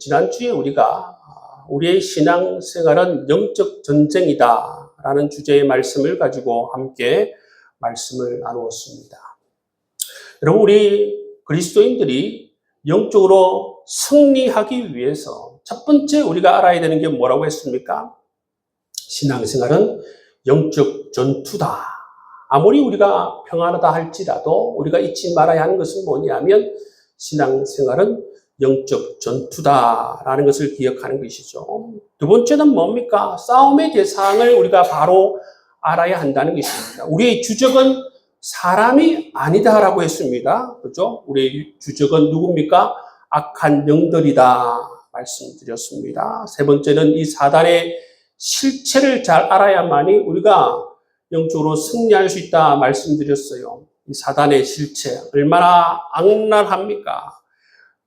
지난주에 우리가 우리의 신앙 생활은 영적 전쟁이다 라는 주제의 말씀을 가지고 함께 말씀을 나누었습니다. 여러분, 우리 그리스도인들이 영적으로 승리하기 위해서 첫 번째 우리가 알아야 되는 게 뭐라고 했습니까? 신앙생활은 영적 전투다. 아무리 우리가 평안하다 할지라도 우리가 잊지 말아야 하는 것은 뭐냐면 신앙생활은 영적 전투다라는 것을 기억하는 것이죠. 두 번째는 뭡니까? 싸움의 대상을 우리가 바로 알아야 한다는 것입니다. 우리의 주적은 사람이 아니다라고 했습니다. 그죠? 우리의 주적은 누굽니까? 악한 영들이다 말씀드렸습니다. 세 번째는 이 사단의 실체를 잘 알아야만이 우리가 영적으로 승리할 수 있다 말씀드렸어요. 이 사단의 실체 얼마나 악랄합니까?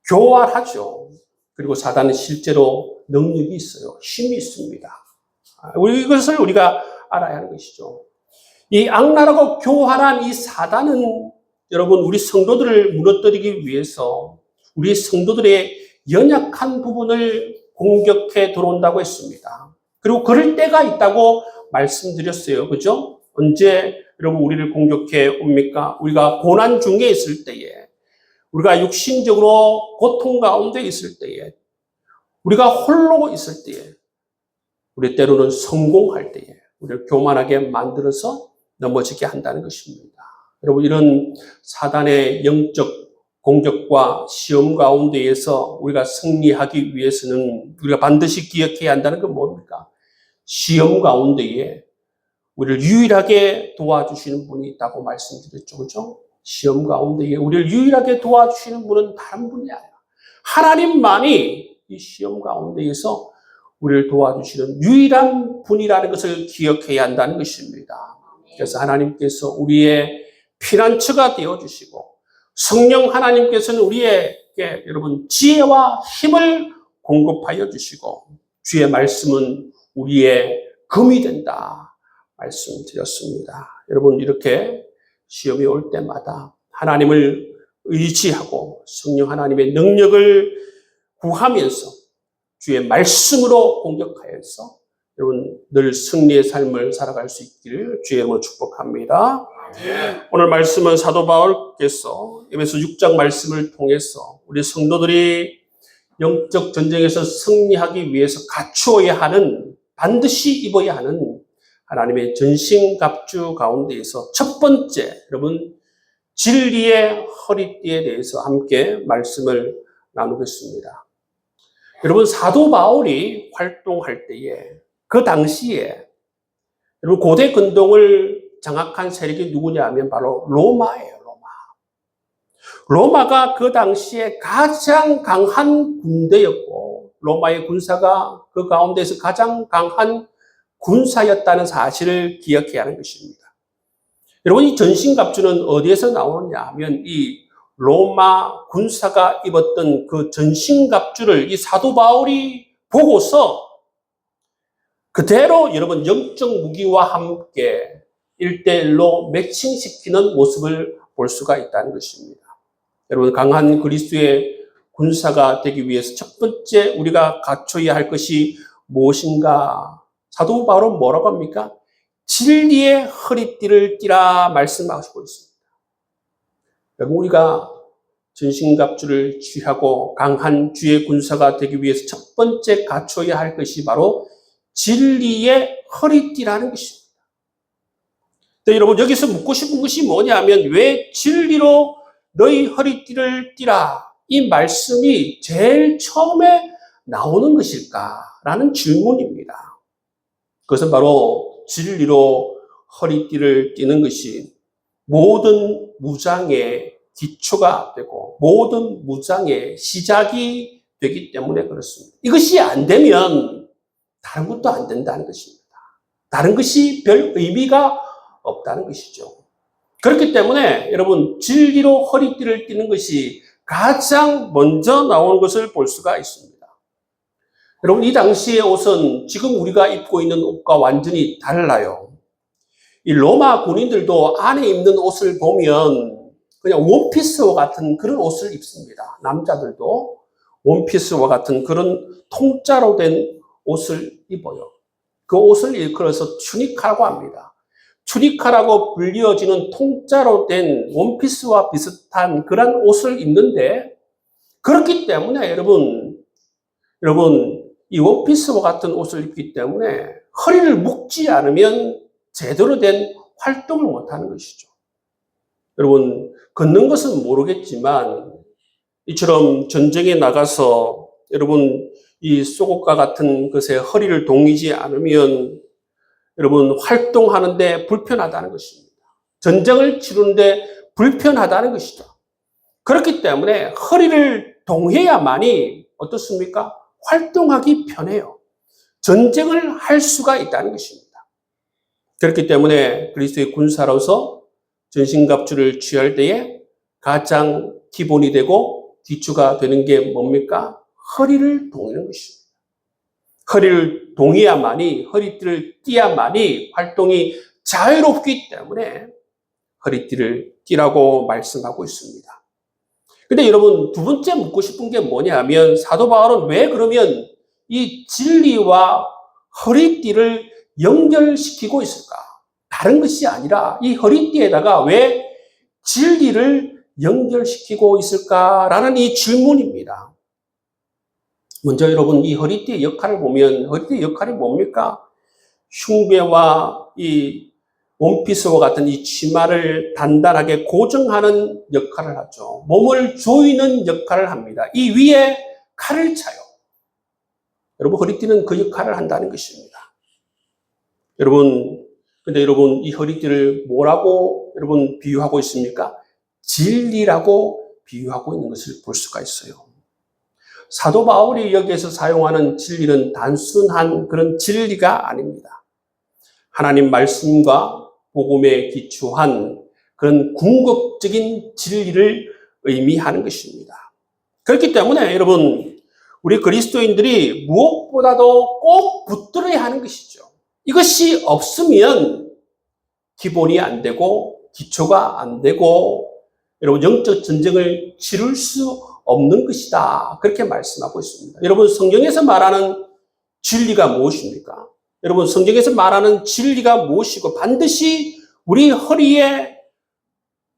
교활하죠. 그리고 사단은 실제로 능력이 있어요. 힘이 있습니다. 우리 이것을 우리가 알아야 하는 것이죠. 이 악랄하고 교활한 이 사단은 여러분 우리 성도들을 무너뜨리기 위해서 우리 성도들의 연약한 부분을 공격해 들어온다고 했습니다. 그리고 그럴 때가 있다고 말씀드렸어요. 그죠? 언제 여러분 우리를 공격해 옵니까? 우리가 고난 중에 있을 때에 우리가 육신적으로 고통 가운데 있을 때에, 우리가 홀로 있을 때에, 우리 때로는 성공할 때에, 우리를 교만하게 만들어서 넘어지게 한다는 것입니다. 여러분, 이런 사단의 영적 공격과 시험 가운데에서 우리가 승리하기 위해서는 우리가 반드시 기억해야 한다는 건 뭡니까? 시험 가운데에 우리를 유일하게 도와주시는 분이 있다고 말씀드렸죠. 그죠? 시험 가운데 우리를 유일하게 도와주시는 분은 다른 분이 아니라 하나님만이 이 시험 가운데에서 우리를 도와주시는 유일한 분이라는 것을 기억해야 한다는 것입니다. 그래서 하나님께서 우리의 피난처가 되어 주시고 성령 하나님께서는 우리에게 여러분 지혜와 힘을 공급하여 주시고 주의 말씀은 우리의 금이 된다 말씀드렸습니다. 여러분 이렇게 시험이 올 때마다 하나님을 의지하고 성령 하나님의 능력을 구하면서 주의 말씀으로 공격하여서 여러분 늘 승리의 삶을 살아갈 수 있기를 주의 이름으로 축복합니다. 오늘 말씀은 사도 바울께서 에베소 6장 말씀을 통해서 우리 성도들이 영적 전쟁에서 승리하기 위해서 갖추어야 하는 반드시 입어야 하는 하나님의 전신갑주 가운데에서 첫 번째 여러분 진리의 허리띠에 대해서 함께 말씀을 나누겠습니다. 여러분 사도 바울이 활동할 때에 그 당시에 여러분 고대 근동을 장악한 세력이 누구냐 하면 바로 로마예요. 로마. 로마가 그 당시에 가장 강한 군대였고 로마의 군사가 그 가운데서 가장 강한 군사였다는 사실을 기억해야 하는 것입니다. 여러분, 이 전신갑주는 어디에서 나오느냐 하면 이 로마 군사가 입었던 그 전신갑주를 이 사도 바울이 보고서 그대로 여러분 영적 무기와 함께 일대일로 매칭시키는 모습을 볼 수가 있다는 것입니다. 여러분, 강한 그리스도의 군사가 되기 위해서 첫 번째 우리가 갖춰야 할 것이 무엇인가 사도 바울은 뭐라고 합니까? 진리의 허리띠를 띠라 말씀하시고 있습니다. 여러분 우리가 전신갑주를 취하고 강한 주의 군사가 되기 위해서 첫 번째 갖춰야 할 것이 바로 진리의 허리띠라는 것입니다. 근데 여러분 여기서 묻고 싶은 것이 뭐냐면 왜 진리로 너희 허리띠를 띠라 이 말씀이 제일 처음에 나오는 것일까라는 질문입니다. 그것은 바로 진리로 허리띠를 띠는 것이 모든 무장의 기초가 되고 모든 무장의 시작이 되기 때문에 그렇습니다. 이것이 안 되면 다른 것도 안 된다는 것입니다. 다른 것이 별 의미가 없다는 것이죠. 그렇기 때문에 여러분 진리로 허리띠를 띠는 것이 가장 먼저 나오는 것을 볼 수가 있습니다. 여러분, 이 당시의 옷은 지금 우리가 입고 있는 옷과 완전히 달라요. 이 로마 군인들도 안에 입는 옷을 보면 그냥 원피스와 같은 그런 옷을 입습니다. 남자들도 원피스와 같은 그런 통짜로 된 옷을 입어요. 그 옷을 일컬어서 추니카라고 합니다. 추니카라고 불리어지는 통짜로 된 원피스와 비슷한 그런 옷을 입는데 그렇기 때문에 여러분 여러분 이 원피스와 같은 옷을 입기 때문에 허리를 묶지 않으면 제대로 된 활동을 못하는 것이죠. 여러분 걷는 것은 모르겠지만 이처럼 전쟁에 나가서 여러분 이 속옷과 같은 것에 허리를 동이지 않으면 여러분 활동하는데 불편하다는 것입니다. 전쟁을 치르는데 불편하다는 것이죠. 그렇기 때문에 허리를 동해야만이 어떻습니까? 활동하기 편해요. 전쟁을 할 수가 있다는 것입니다. 그렇기 때문에 그리스도의 군사로서 전신갑주를 취할 때에 가장 기본이 되고 기초가 되는 게 뭡니까? 허리를 동이는 것입니다. 허리를 동해야만이, 허리띠를 띠야만이 활동이 자유롭기 때문에 허리띠를 띠라고 말씀하고 있습니다. 근데 여러분, 두 번째 묻고 싶은 게 뭐냐 하면, 사도 바울은 왜 그러면 이 진리와 허리띠를 연결시키고 있을까? 다른 것이 아니라 이 허리띠에다가 왜 진리를 연결시키고 있을까라는 이 질문입니다. 먼저 여러분 이 허리띠의 역할을 보면 허리띠의 역할이 뭡니까? 흉배와 이 원피스와 같은 이 치마를 단단하게 고정하는 역할을 하죠. 몸을 조이는 역할을 합니다. 이 위에 칼을 차요. 여러분 허리띠는 그 역할을 한다는 것입니다. 여러분 근데 여러분 이 허리띠를 뭐라고 여러분 비유하고 있습니까? 진리라고 비유하고 있는 것을 볼 수가 있어요. 사도 바울이 여기에서 사용하는 진리는 단순한 그런 진리가 아닙니다. 하나님 말씀과 복음에 기초한 그런 궁극적인 진리를 의미하는 것입니다. 그렇기 때문에 여러분, 우리 그리스도인들이 무엇보다도 꼭 붙들어야 하는 것이죠. 이것이 없으면 기본이 안 되고 기초가 안 되고 여러분 영적 전쟁을 치룰 수 없는 것이다. 그렇게 말씀하고 있습니다. 여러분 성경에서 말하는 진리가 무엇입니까? 여러분 성경에서 말하는 진리가 무엇이고 반드시 우리 허리에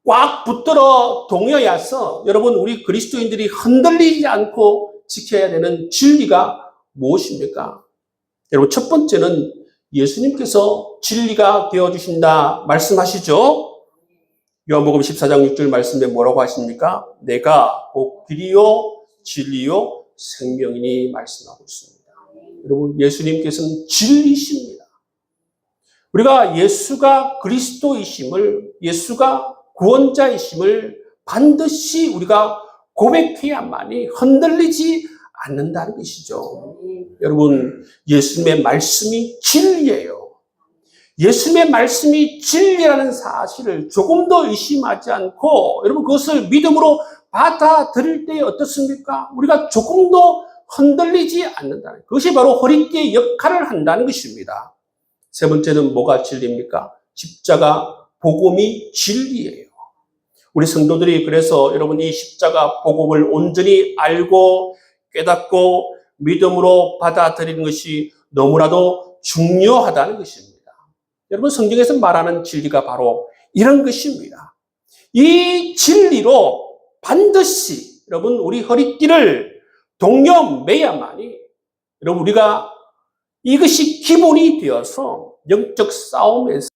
꽉 붙들어 동여야서 여러분 우리 그리스도인들이 흔들리지 않고 지켜야 되는 진리가 무엇입니까? 여러분 첫 번째는 예수님께서 진리가 되어 주신다 말씀하시죠. 요한복음 14장 6절 말씀에 뭐라고 하십니까? 내가 곧 길이요 진리요 생명이니 말씀하고 있습니다. 여러분 예수님께서는 진리십니다. 우리가 예수가 그리스도이심을 예수가 구원자이심을 반드시 우리가 고백해야만이 흔들리지 않는다는 것이죠. 여러분 예수님의 말씀이 진리예요. 예수님의 말씀이 진리라는 사실을 조금 더 의심하지 않고 여러분 그것을 믿음으로 받아들일 때 어떻습니까? 우리가 조금 더 흔들리지 않는다는 그것이 바로 허리띠의 역할을 한다는 것입니다. 세 번째는 뭐가 진리입니까? 십자가 복음이 진리예요. 우리 성도들이 그래서 여러분 이 십자가 복음을 온전히 알고 깨닫고 믿음으로 받아들이는 것이 너무나도 중요하다는 것입니다. 여러분 성경에서 말하는 진리가 바로 이런 것입니다. 이 진리로 반드시 여러분 우리 허리띠를 동여매야만이 여러분 우리가 이것이 기본이 되어서 영적 싸움에서